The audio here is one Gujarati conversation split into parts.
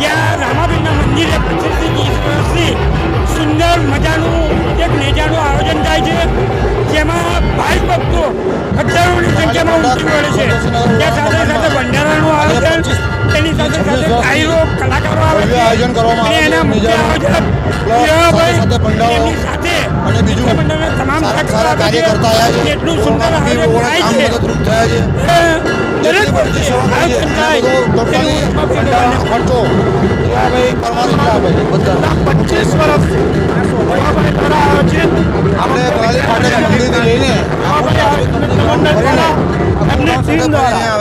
ત્યાં રામાબીરના મંદિરે પચીસથી ત્રીસ વર્ષથી સુંદર મજાનું એક નેજાનું આયોજન થાય છે જેમાં ભાઈ ભક્તો હજારોની સંખ્યામાં ઉમટી પડે છે. ત્યાં સાથે સાથે ભંડારાનું આયોજન તેની સાથે સાથે ગાયરો કલાકારો આવે છે. આયોજન કરવામાં આવે છે. એના મુખ્ય આયોજક એમની સાથે અને બીજું તમામ સારા. કાર્યકર્તા આવ્યા છે. એટલું સુંદર આયોજન થાય છે. ખર્ચો પચીસ આયોજિત આપણે લઈને મંડળ ટીમ દ્વારા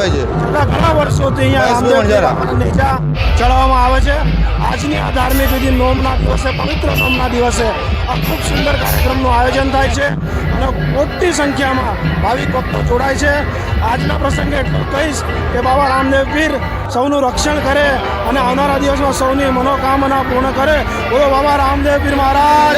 વર્ષોથી અહીંયા નેજા ચડાવવામાં આવે છે. આજની આ ધાર્મિક વિધિ નોમના દિવસે પવિત્ર નોમના દિવસે આ ખૂબ સુંદર કાર્યક્રમનું આયોજન થાય છે અને મોટી સંખ્યામાં ભાવિક ભક્તો જોડાય છે. આજના પ્રસંગે એટલું કહીશ કે બાબા રામદેવ પીર સૌનું રક્ષણ કરે અને આવનારા દિવસમાં સૌની મનોકામના પૂર્ણ કરે. બોલો બાબા રામદેવ પીર મહારાજ.